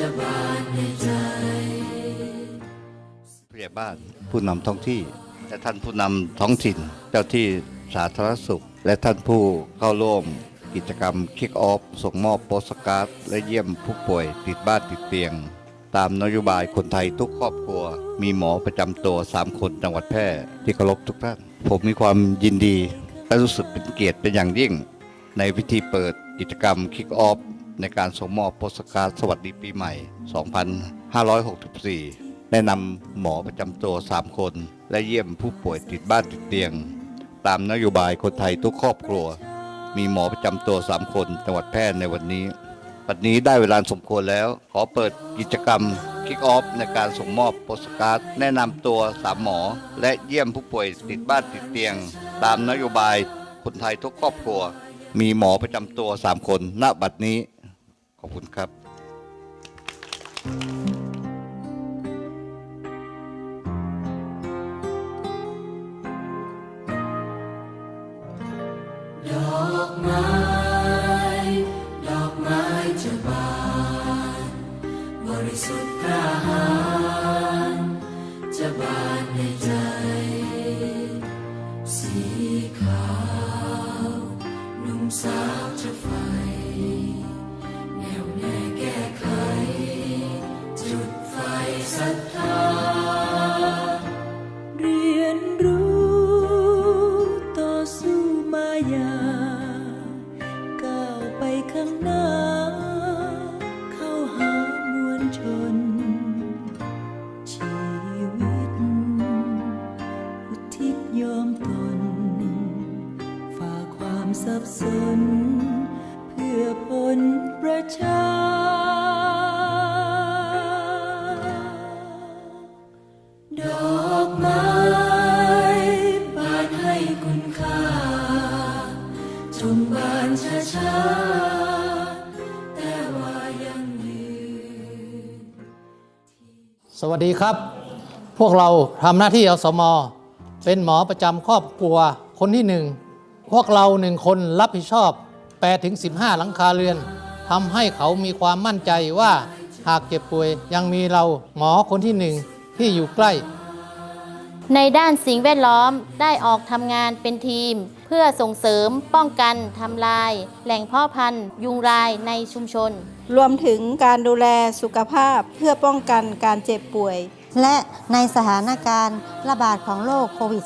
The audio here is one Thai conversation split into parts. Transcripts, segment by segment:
จะบานในใจผู้ใหญ่บ้านผู้นำท้องที่ และท่านผู้นำท้องถิ่น เจ้าที่สาธารณสุข และท่านผู้เข้าร่วมกิจกรรมคิกออฟส่งมอบโปสการ์ดและเยี่ยมผู้ป่วยติดบ้านติดเตียง ตามนโยบายคนไทยทุกครอบครัว มีหมอประจำตัว 3 คนจังหวัดแพร่ที่เคารพทุกท่าน ผมมีความยินดี และรู้สึกเป็นเกียรติเป็นอย่างยิ่ง ในพิธีเปิดกิจกรรมคิกออฟ ในการส่งมอบโปสการ์ดสวัสดีปีใหม่ 2564ได้นำหมอประจำตัว 3 คน และเยี่ยมผู้ป่วยติดบ้านติดเตียง ตามนโยบายคนไทยทุกครอบครัว มีหมอประจำตัว 3 คนจังหวัดแพร่ในวันนี้ปัจจุบันนี้ได้เวลาสมควรแล้ว ขอเปิดกิจกรรมคิกออฟในการส่งมอบโปสการ์ดแนะนำตัว3หมอ และเยี่ยมผู้ป่วยติดบ้านติดเตียง ตามนโยบายคนไทยทุกครอบครัว มีหมอประจำตัว 3 คน ณ บัดนี้ ขอบคุณครับดอกไม้ดอกไม้จะบานบริสุทธิ์กล้าหาญจะบานในใจสีขาว สน เพื่อผลประชาดอกไม้บานให้คุณค่า จงบานช้าๆแต่ว่ายังยืนสวัสดีครับ พวกเราทำหน้าที่อสม เป็นหมอประจำครอบครัวคนที่หนึ่ง พวกเราหนึ่งคนรับผิดชอบ8ถึง15 หลังคาเรือนทำให้เขามีความมั่นใจว่าหากเจ็บป่วยยังมีเราหมอคนที่หนึ่งที่อยู่ใกล้ ในด้านสิ่งแวดล้อมได้ออกทำงานเป็นทีม พื่อส่งเสริมป้องกันทำลาย แหล่งเพาะพันธุ์ ยุงลายในชุมชน รวมถึงการดูแลสุขภาพเพื่อป้องกันการเจ็บป่วย และในสถานการณ์ระบาดของโรคโควิด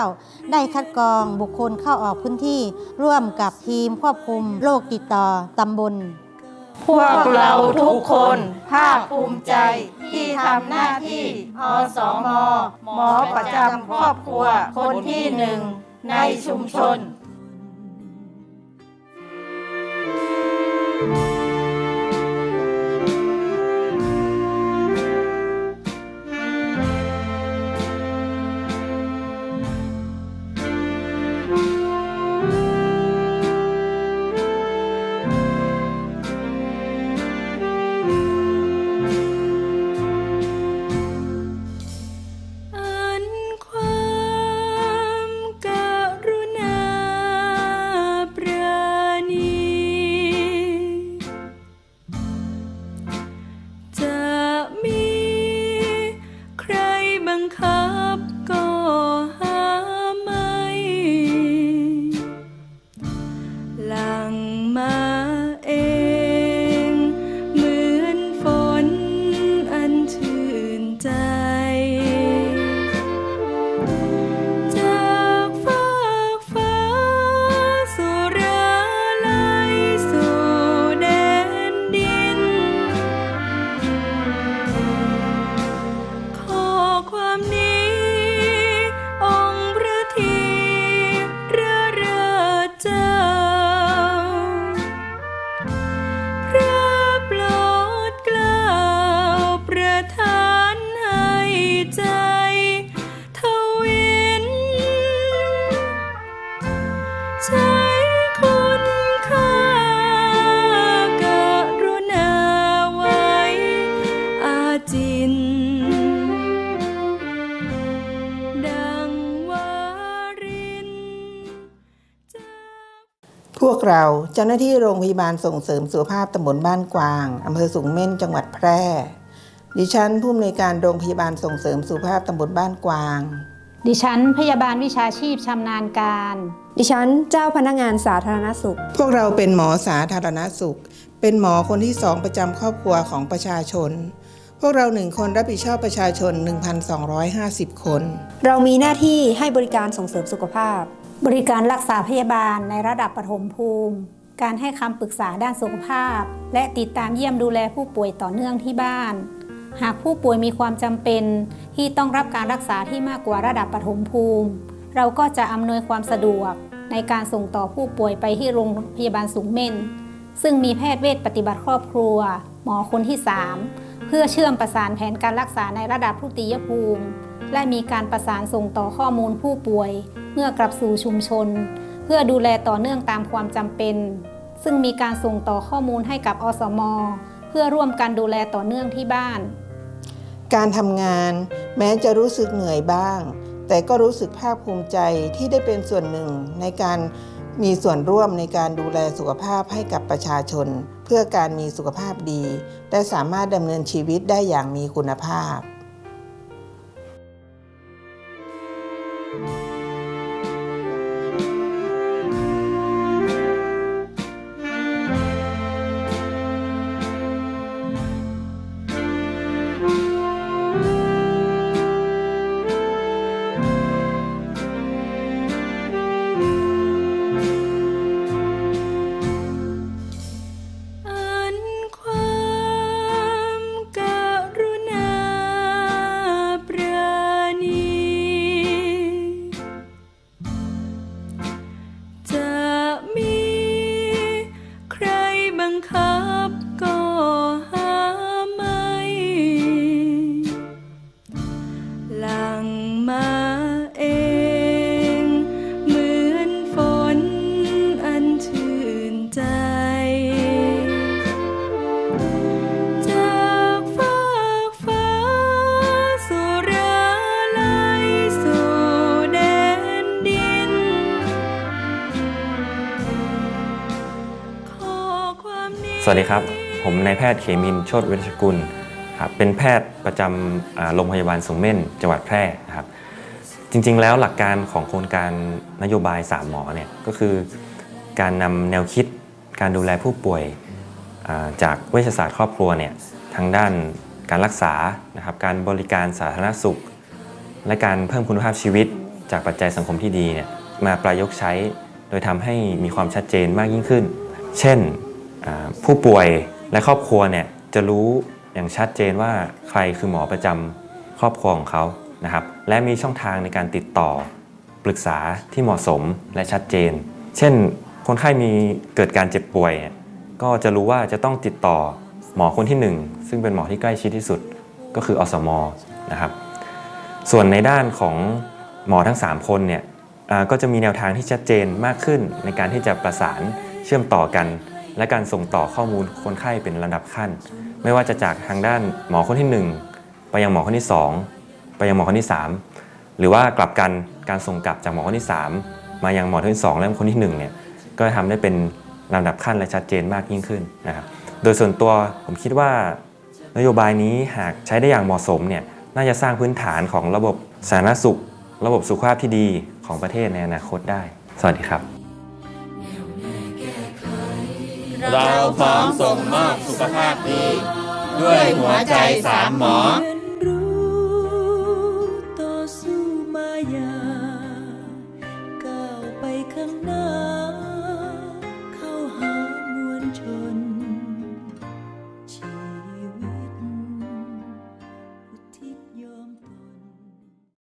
-19 ได้คัดกรองบุคคลเข้าออกพื้นที่ ร่วมกับทีมควบคุมโรคติดต่อตำบล พวกเราทุกคนภาคภูมิใจที่ทำหน้าที่อสม หมอประจำครอบครัวคนที่หนึ่ง ในชุมชน บั พวกเราเจ้าหน้าที่โรงพยาบาลส่งเสริมสุขภาพตำบลบ้านกวางอำเภอสูงเม่นจังหวัดแพร่ ดิฉันผู้อำนวยการโรงพยาบาลส่งเสริมสุขภาพตำบลบ้านกวาง ดิฉันพยาบาลวิชาชีพชำนาญการ ดิฉันเจ้าพนักงานสาธารณสุข พวกเราเป็นหมอสาธารณสุข เป็นหมอคนที่สองประจำครอบครัวของประชาชน พวกเราหนึ่งคนรับผิดชอบประชาชน 1,250 คน เรามีหน้าที่ให้บริการส่งเสริมสุขภาพ บริการรักษาพยาบาลในระดับปฐมภูมิ การให้คำปรึกษาด้านสุขภาพ และติดตามเยี่ยมดูแลผู้ป่วยต่อเนื่องที่บ้าน หากผู้ป่วยมีความจำเป็นที่ต้องรับการรักษาที่มากกว่าระดับปฐมภูมิ เราก็จะอำนวยความสะดวกในการส่งต่อผู้ป่วยไปที่โรงพยาบาลสูงเม่น ซึ่งมีแพทย์เวชปฏิบัติครอบครัว หมอคนที่ 3 เพื่อเชื่อมประสานแผนการรักษาในระดับทุติยภูมิ และมีการประสานส่งต่อข้อมูลผู้ป่วย เมื่อกลับสู่ชุมชน เพื่อดูแลต่อเนื่องตามความจำเป็น ซึ่งมีการส่งต่อข้อมูลให้กับอสม เพื่อร่วมกันดูแลต่อเนื่องที่บ้าน การทำงานแม้จะรู้สึกเหนื่อยบ้าง แต่ก็รู้สึกภาคภูมิใจที่ได้เป็นส่วนหนึ่งในการมีส่วนร่วมในการดูแลสุขภาพให้กับประชาชน เพื่อการมีสุขภาพดี และสามารถดำเนินชีวิตได้อย่างมีคุณภาพ สวัสดีครับ ผมนายแพทย์เขมินโชติเวชกุลครับเป็นแพทย์ประจำโรงพยาบาลสูงเม่นจังหวัดแพร่นะครับจริงๆ แล้วหลักการของโครงการนโยบาย 3 หมอเนี่ยก็คือการนำแนวคิดการดูแลผู้ป่วยจากเวชศาสตร์ครอบครัวเนี่ยทางด้านการรักษานะครับการบริการสาธารณสุข และการเพิ่มคุณภาพชีวิตจากปัจจัยสังคมที่ดีเนี่ยมาประยุกต์ใช้ โดยทำให้มีความชัดเจนมากยิ่งขึ้น เช่น ผู้ป่วยและครอบครัวเนี่ยจะรู้อย่างชัดเจนว่าใครคือหมอประจำครอบครัวของเขานะครับ และมีช่องทางในการติดต่อปรึกษาที่เหมาะสมและชัดเจน เช่น คนไข้มีเกิดการเจ็บป่วย ก็จะรู้ว่าจะต้องติดต่อหมอคนที่หนึ่งซึ่งเป็นหมอที่ใกล้ชิดที่สุดก็คืออสมนะครับ ส่วนในด้านของหมอทั้ง 3 คนเนี่ยก็จะมีแนวทางที่ชัดเจนมากขึ้นในการที่จะประสานเชื่อมต่อกัน และการส่งต่อข้อมูลคนไข้เป็นลำดับขั้น ไม่ว่าจะจากทางด้านหมอคนที่ 1 ไปยังหมอคนที่ 2 ไปยังหมอคนที่ 3 หรือว่ากลับกันการส่งกลับจากหมอคนที่ 3 มายังหมอคนที่ 2 และคนที่1เนี่ยก็จะทำได้เป็นลำดับขั้นและชัดเจนมากยิ่งขึ้นนะครับโดยส่วนตัวผมคิดว่านโยบายนี้หากใช้ได้อย่างเหมาะสมเนี่ยน่าจะสร้างพื้นฐานของระบบสาธารณสุข ระบบสุขภาพที่ดีของประเทศในอนาคตได้ สวัสดีครับ เราพร้อมส่งมอบสุขภาพดี ด้วยหัวใจสามหมอ